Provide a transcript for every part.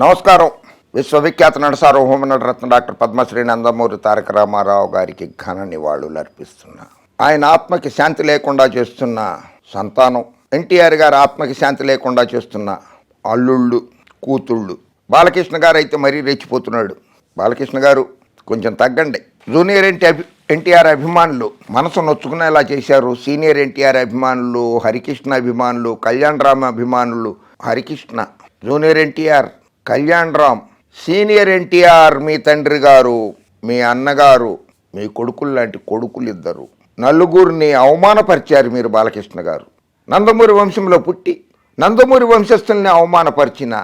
నమస్కారం. విశ్వవిఖ్యాత నట సార్వభౌమ నటరత్న డాక్టర్ పద్మశ్రీ నందమూరి తారక రామారావు గారికి ఘన నివాళులు అర్పిస్తున్నా. ఆయన ఆత్మకి శాంతి లేకుండా చేస్తున్న సంతానం ఎన్టీఆర్ గారి ఆత్మకి శాంతి లేకుండా చేస్తున్న అల్లుళ్ళు కూతుళ్ళు. బాలకృష్ణ గారు అయితే మరీ రెచ్చిపోతున్నాడు. బాలకృష్ణ గారు కొంచెం తగ్గండి. జూనియర్ ఎన్టీ అభి ఎన్టీఆర్ అభిమానులు మనసు నొచ్చుకునేలా చేశారు. సీనియర్ ఎన్టీఆర్ అభిమానులు హరికృష్ణ అభిమానులు కళ్యాణ్ రామ అభిమానులు Harikrishna. Junior NTR Kalyan Ram senior NTR మీ తండ్రి గారు మీ అన్నగారు మీ కొడుకులు లాంటి కొడుకులు ఇద్దరు. నలుగురిని అవమానపరిచారు మీరు బాలకృష్ణ గారు. నందమూరి వంశంలో పుట్టి నందమూరి వంశస్థుల్ని అవమానపరిచిన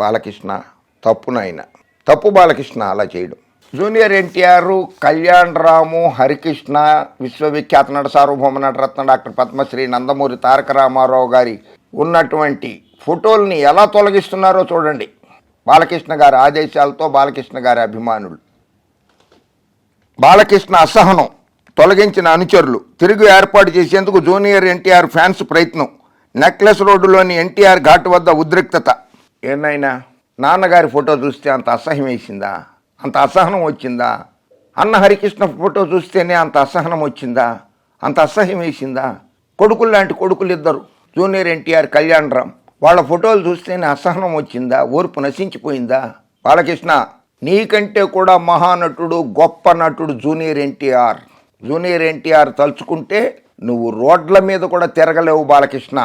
బాలకృష్ణ తప్పునైన తప్పు బాలకృష్ణ అలా చేయడం. జూనియర్ ఎన్టీఆర్ కళ్యాణ్ రాము హరికృష్ణ విశ్వవిఖ్యాత నట సార్వభౌమ నటరత్న డాక్టర్ పద్మశ్రీ నందమూరి తారక రామారావు గారి ఉన్నటువంటి ఫోటోల్ని ఎలా తొలగిస్తున్నారో చూడండి. బాలకృష్ణ గారి ఆదేశాలతో బాలకృష్ణ గారి అభిమానులు. బాలకృష్ణ అసహనం తొలగించిన అనుచరులు. తిరిగి ఏర్పాటు చేసేందుకు జూనియర్ ఎన్టీఆర్ ఫ్యాన్స్ ప్రయత్నం. నెక్లెస్ రోడ్డులోని ఎన్టీఆర్ ఘాట్ వద్ద ఉద్రిక్తత. ఏనాయనా నాన్నగారి ఫోటో చూస్తే అంత అసహ్యం వేసిందా? అంత అసహనం వచ్చిందా? అన్న హరికృష్ణ ఫోటో చూస్తేనే అంత అసహనం వచ్చిందా? అంత అసహ్యం వేసిందా? కొడుకులు లాంటి కొడుకులు ఇద్దరు. జూనియర్ ఎన్టీఆర్ కళ్యాణ్ రామ్ వాళ్ళ ఫోటోలు చూస్తేనే అసహనం వచ్చిందా? ఓర్పు నశించిపోయిందా? బాలకృష్ణ నీకంటే కూడా మహానటుడు గొప్ప నటుడు జూనియర్ ఎన్టీఆర్. జూనియర్ ఎన్టీఆర్ తలుచుకుంటే నువ్వు రోడ్ల మీద కూడా తిరగలేవు బాలకృష్ణ.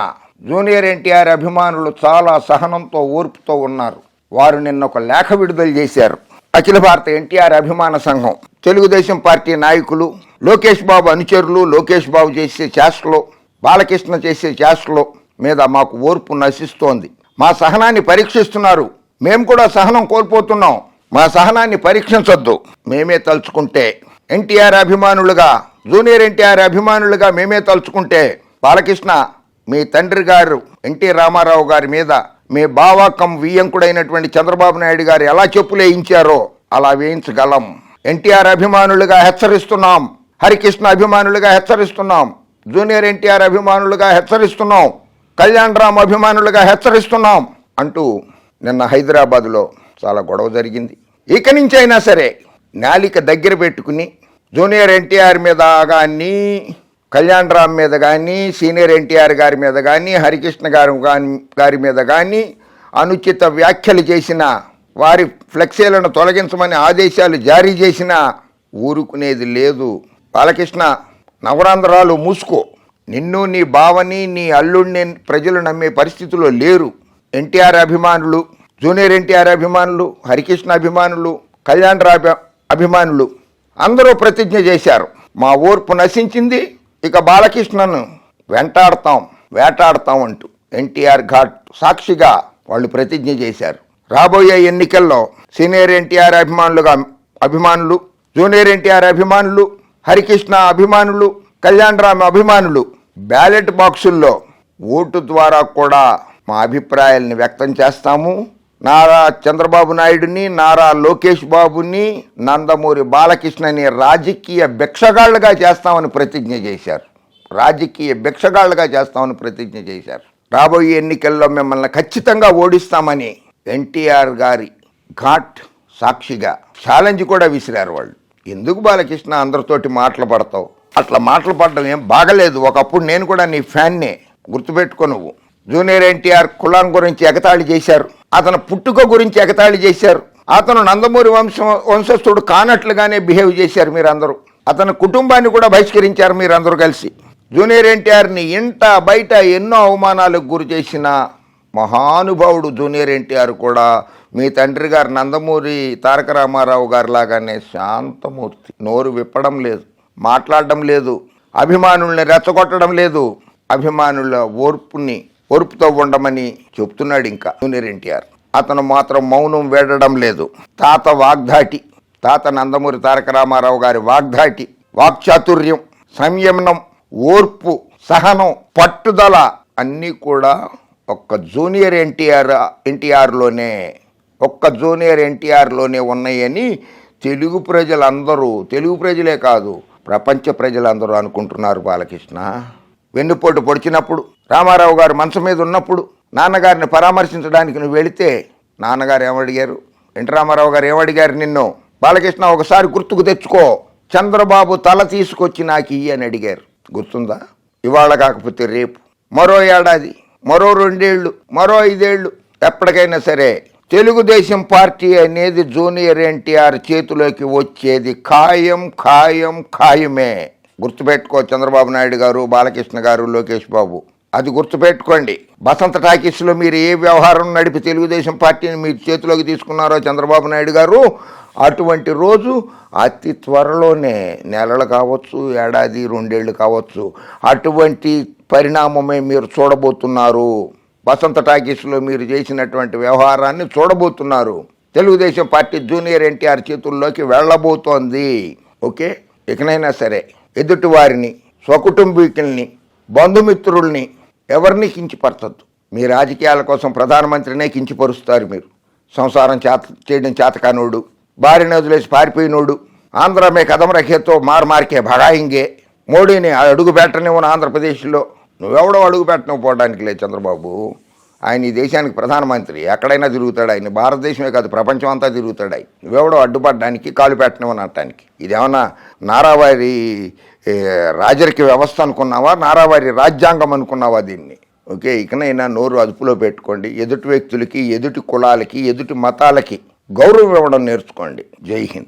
జూనియర్ ఎన్టీఆర్ అభిమానులు చాలా సహనంతో ఓర్పుతో ఉన్నారు. వారు నిన్న ఒక లేఖ విడుదల చేశారు. అఖిల భారత ఎన్టీఆర్ అభిమాన సంఘం. తెలుగుదేశం పార్టీ నాయకులు లోకేష్ బాబు అనుచరులు లోకేష్ బాబు చేసే చేష్టలు బాలకృష్ణ చేసే చేష్టలు మీద మాకు ఓర్పు నశిస్తోంది. మా సహనాన్ని పరీక్షిస్తున్నారు. మేము కూడా సహనం కోల్పోతున్నాం. మా సహనాన్ని పరీక్షించొద్దు. మేమే తలుచుకుంటే ఎన్టీఆర్ అభిమానులుగా జూనియర్ ఎన్టీఆర్ అభిమానులుగా మేమే తలుచుకుంటే బాలకృష్ణ మీ తండ్రి గారు ఎన్టీ రామారావు గారి మీద మీ బావాకం వియ్యంకుడైనటువంటి చంద్రబాబు నాయుడు గారు ఎలా చెప్పులు వేయించారో అలా వేయించగలం. ఎన్టీఆర్ అభిమానులుగా హెచ్చరిస్తున్నాం. హరికృష్ణ అభిమానులుగా హెచ్చరిస్తున్నాం. జూనియర్ ఎన్టీఆర్ అభిమానులుగా హెచ్చరిస్తున్నాం. కళ్యాణ్ రామ్ అభిమానులుగా హెచ్చరిస్తున్నాం అంటూ నిన్న హైదరాబాద్లో చాలా గొడవ జరిగింది. ఇక నుంచి అయినా సరే నాలిక దగ్గర పెట్టుకుని జూనియర్ ఎన్టీఆర్ మీద కానీ కళ్యాణ్ రామ్ మీద కానీ సీనియర్ ఎన్టీఆర్ గారి మీద కానీ హరికృష్ణ గారు గారి మీద కానీ అనుచిత వ్యాఖ్యలు చేసిన వారి ఫ్లెక్సీలను తొలగించమని ఆదేశాలు జారీ చేసినా ఊరుకునేది లేదు. బాలకృష్ణ నవరాంధ్రాలు మూసుకో. నిన్ను నీ బావని నీ అల్లుడిని ప్రజలు నమ్మే పరిస్థితిలో లేరు. ఎన్టీఆర్ అభిమానులు జూనియర్ ఎన్టీఆర్ అభిమానులు హరికృష్ణ అభిమానులు కళ్యాణ్ రాబ్ అభిమానులు అందరూ ప్రతిజ్ఞ చేశారు. మా ఓర్పు నశించింది ఇక బాలకృష్ణను వెంటాడతాం వేటాడతాం అంటూ ఎన్టీఆర్ ఘాట్ సాక్షిగా వాళ్ళు ప్రతిజ్ఞ చేశారు. రాబోయే ఎన్నికల్లో సీనియర్ ఎన్టీఆర్ అభిమానులుగా అభిమానులు జూనియర్ ఎన్టీఆర్ అభిమానులు హరికృష్ణ అభిమానులు కళ్యాణరామ్ అభిమానులు బ్యాలెట్ బాక్సుల్లో ఓటు ద్వారా కూడా మా అభిప్రాయాల్ని వ్యక్తం చేస్తాము. నారా చంద్రబాబు నాయుడిని నారా లోకేష్ బాబుని నందమూరి బాలకృష్ణని రాజకీయ భిక్షగాళ్ళుగా చేస్తామని ప్రతిజ్ఞ చేశారు. రాజకీయ భిక్షగాళ్ళుగా చేస్తామని ప్రతిజ్ఞ చేశారు. రాబోయే ఎన్నికల్లో మిమ్మల్ని ఖచ్చితంగా ఓడిస్తామని ఎన్టీఆర్ గారి ఘాట్ సాక్షిగా ఛాలెంజ్ కూడా విసిరారు వాళ్ళు. ఎందుకు బాలకృష్ణ అందరితోటి మాటలు పడతావు? అట్లా మాటలు పడడం ఏం బాగలేదు. ఒకప్పుడు నేను కూడా నీ ఫ్యాన్నే. గుర్తుపెట్టుకో నువ్వు. జూనియర్ ఎన్టీఆర్ కులాం గురించి ఎగతాళి చేశారు. అతను పుట్టుక గురించి ఎగతాళి చేశారు. అతను నందమూరి వంశం వంశస్థుడు కానట్లుగానే బిహేవ్ చేశారు మీరందరూ. అతని కుటుంబాన్ని కూడా బహిష్కరించారు మీరందరూ కలిసి. జూనియర్ ఎన్టీఆర్ని ఇంట బయట ఎన్నో అవమానాలకు గురి చేసిన మహానుభావుడు జూనియర్ ఎన్టీఆర్ కూడా మీ తండ్రి గారు నందమూరి తారక రామారావు గారి లాగానే శాంతమూర్తి. నోరు విప్పడం లేదు. మాట్లాడడం లేదు. అభిమానుల్ని రెచ్చగొట్టడం లేదు. అభిమానుల ఓర్పుని ఓర్పుతో ఉండమని చెప్తున్నాడు ఇంకా జూనియర్ ఎన్టీఆర్. అతను మాత్రం మౌనం వేడడం లేదు. తాత వాగ్ధాటి తాత నందమూరి తారక రామారావు గారి వాగ్ధాటి వాక్చాతుర్యం సంయమనం ఓర్పు సహనం పట్టుదల అన్నీ కూడా ఒక్క జూనియర్ ఎన్టీఆర్ ఎన్టీఆర్లోనే ఒక్క జూనియర్ ఎన్టీఆర్లోనే ఉన్నాయని తెలుగు ప్రజలందరూ తెలుగు ప్రజలే కాదు ప్రపంచ ప్రజలందరూ అనుకుంటున్నారు బాలకృష్ణ. వెన్నుపోటు పొడిచినప్పుడు రామారావు గారు మంచం మీద ఉన్నప్పుడు నాన్నగారిని పరామర్శించడానికి నువ్వు వెళితే నాన్నగారు ఏమడిగారు? ఎన్టీ రామారావు గారు ఏమడిగారు నిన్ను? బాలకృష్ణ ఒకసారి గుర్తుకు తెచ్చుకో. చంద్రబాబు తల తీసుకొచ్చి నాకు ఇయ్యి అని అడిగారు. గుర్తుందా? ఇవాళ కాకపోతే రేపు. మరో ఏడాది మరో రెండేళ్ళు మరో ఐదేళ్ళు ఎప్పటికైనా సరే తెలుగుదేశం పార్టీ అనేది జూనియర్ ఎన్టీఆర్ చేతిలోకి వచ్చేది ఖాయం ఖాయం ఖాయమే. గుర్తుపెట్టుకో చంద్రబాబు నాయుడు గారు బాలకృష్ణ గారు లోకేష్ బాబు. అది గుర్తుపెట్టుకోండి. బసంత టాకీస్లో మీరు ఏ వ్యవహారం నడిపి తెలుగుదేశం పార్టీని మీ చేతిలోకి తీసుకున్నారో చంద్రబాబు నాయుడు గారు అటువంటి రోజు అతి త్వరలోనే నెలలు కావచ్చు ఏడాది రెండేళ్ళు కావచ్చు అటువంటి పరిణామమే మీరు చూడబోతున్నారు. వసంత టాకీస్లో మీరు చేసినటువంటి వ్యవహారాన్ని చూడబోతున్నారు. తెలుగుదేశం పార్టీ జూనియర్ ఎన్టీఆర్ చేతుల్లోకి వెళ్ళబోతోంది. ఓకే? ఇకనైనా సరే ఎదుటి వారిని స్వకుటుంబీకుల్ని బంధుమిత్రుల్ని ఎవరిని కించిపరచద్దు. మీ రాజకీయాల కోసం ప్రధానమంత్రినే కించిపరుస్తారు మీరు. సంసారం చేత చేయడం చేతకానోడు. భార్యను వదిలేసి పారిపోయినోడు. ఆంధ్ర మే కదం రఖేతో మార్ మార్కే భగాయింగే మోడీని అడుగు పెట్టనివ్వను ఆంధ్రప్రదేశ్లో. నువ్వెవడో అడుగు పెట్టనివ్వడానికి లేదు చంద్రబాబు. ఆయన ఈ దేశానికి ప్రధానమంత్రి. ఎక్కడైనా తిరుగుతాడు ఆయన. భారతదేశమే కాదు ప్రపంచం అంతా తిరుగుతాడు ఆయన. నువ్వెవడో అడ్డుపడడానికి కాలు పెట్టడం అనటానికి. ఇదేమన్నా నారావారి రాజరిక వ్యవస్థ అనుకున్నావా? నారావారి రాజ్యాంగం అనుకున్నావా దీన్ని? ఓకే ఇకనైనా నోరు అదుపులో పెట్టుకోండి. ఎదుటి వ్యక్తులకి ఎదుటి కులాలకి ఎదుటి మతాలకి గౌరవం ఇవ్వడం నేర్చుకోండి. జై హింద్.